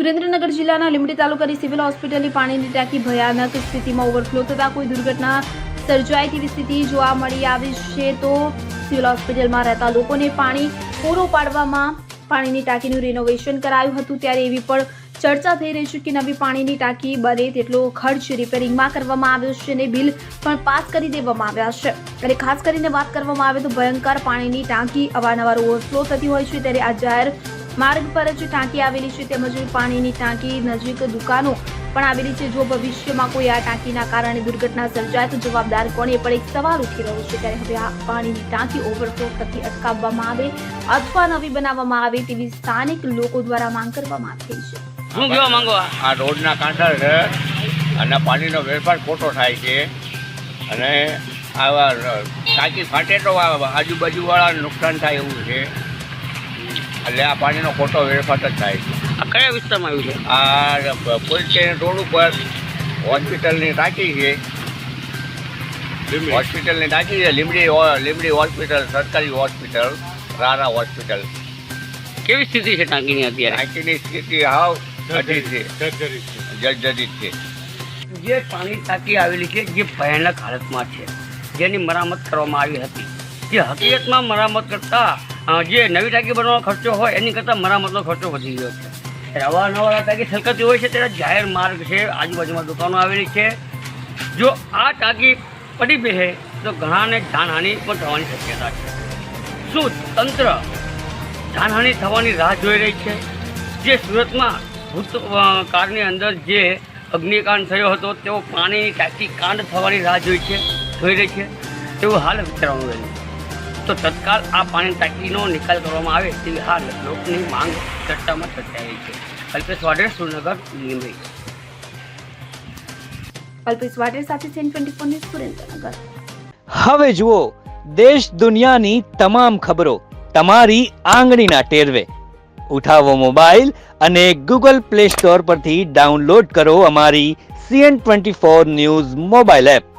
સુરેન્દ્રનગર જિલ્લાના લીંબડી તાલુકાની સિવિલ હોસ્પિટલની પાણીની ટાંકી ભયાનક સ્થિતિમાં ઓવરફ્લો થતાં કોઈ દુર્ઘટના સર્જાય તેવી સ્થિતિ જોવા મળી આવી છે તો સિવિલ હોસ્પિટલમાં રહેતા લોકોને પાણી પૂરું પાડવામાં પાણીની ટાંકીનું રિનોવેશન કરાયું હતું. ત્યારે એવી પણ ચર્ચા થઈ રહી છે કે નવી પાણીની ટાંકી બને તેટલો ખર્ચ રિપેરિંગમાં કરવામાં આવ્યો છે અને બિલ પણ પાસ કરી દેવામાં આવ્યા છે. અને ખાસ કરીને વાત કરવામાં આવે તો ભયંકર પાણીની ટાંકી અવારનવાર ઓવરફ્લો થતી હોય છે. ત્યારે આ જાહેર માર્ગ પર જ ટાંકી આવેલી છે તેમજ પાણીની ટાંકી નજીક દુકાનો પણ આવેલી છે. જો ભવિષ્યમાં કોઈ આ ટાંકીના કારણે દુર્ઘટના સર્જાય તો જવાબદાર કોણ? એ પણ એક સવાલ ઉઠી રહ્યો છે ત્યારે હવે આ પાણીની ટાંકી ઓવરફ્લો થતી અટકાવવામાં આવે અથવા નવી બનાવવામાં આવે તેવી સ્થાનિક લોકો દ્વારા માંગ કરવામાં આવી છે. શું કહેવા માંગો? આ? રોડના કાંઠા છે અને પાણીનો વેપાર ખોટો થાય છે અને આવા ટાંકી ફાટે તો આ આજુબાજુવાળાને નુકસાન થાય એવું છે. એટલે આ પાણીનો ખોટો વેરફાટ જ થાય છે. આ કયા વિસ્તારમાં આવ્યું છે? આ પોલીસ સ્ટેશન રોડ ઉપર હોસ્પિટલની ટાંકી છે. હોસ્પિટલની ટાંકી છે. લીમડી લીમડી હોસ્પિટલ સરકારી હોસ્પિટલ રારા હોસ્પિટલ. કેવી સ્થિતિ છે ટાંકીની અત્યારે? ટાંકીની સ્થિતિ હાવ અઢી છે. જર્જરિત છે. જે પાણી ટાંકી આવેલી છે જે ભયાનક હાલતમાં છે જેની મરામત કરવામાં આવી હતી. જે હકીકતમાં મરામત કરતાં જે નવી ટાંકી બનાવવાનો ખર્ચો હોય એની કરતાં મરામતનો ખર્ચો વધી ગયો છે. ત્યારે અવારનવાર ટાંકી છલકતી હોય છે ત્યારે જાહેર માર્ગ છે આજુબાજુમાં દુકાનો આવેલી છે. જો આ ટાંકી પડી બેસે તો ઘણાને જાનહાનિ પણ થવાની શક્યતા છે. શું તંત્ર જાનહાનિ થવાની રાહ જોઈ રહી છે? જે સુરતમાં ભૂત અ, કાળની અંદર જે અગ્નિકાંડ થયો હતો તેઓ પાણીની ટાંકી કાંડ થવાની રાહ જોઈ છે જોઈ રહી છે. તેવું હાલ વિચારવાનું રહ્યું તો તત્કાલ આ પાણી ટાંકીનો નિકાલ કરવામાં આવે તેવી હાલ લોકની માંગ ચર્ચામાં ચર્ચાઈ છે. કલ્પેશ વાડેર સુરનગર લીંબડી અલ્પેશ વાડેર સાથે CN twenty four news Surendranagar. હવે જુઓ દેશ દુનિયાની તમામ ખબરો તમારી આંગળીના ટેરવે. ઉઠાવો મોબાઈલ અને ગૂગલ પ્લે સ્ટોર પરથી ડાઉનલોડ કરો અમારી CN twenty four news mobile app.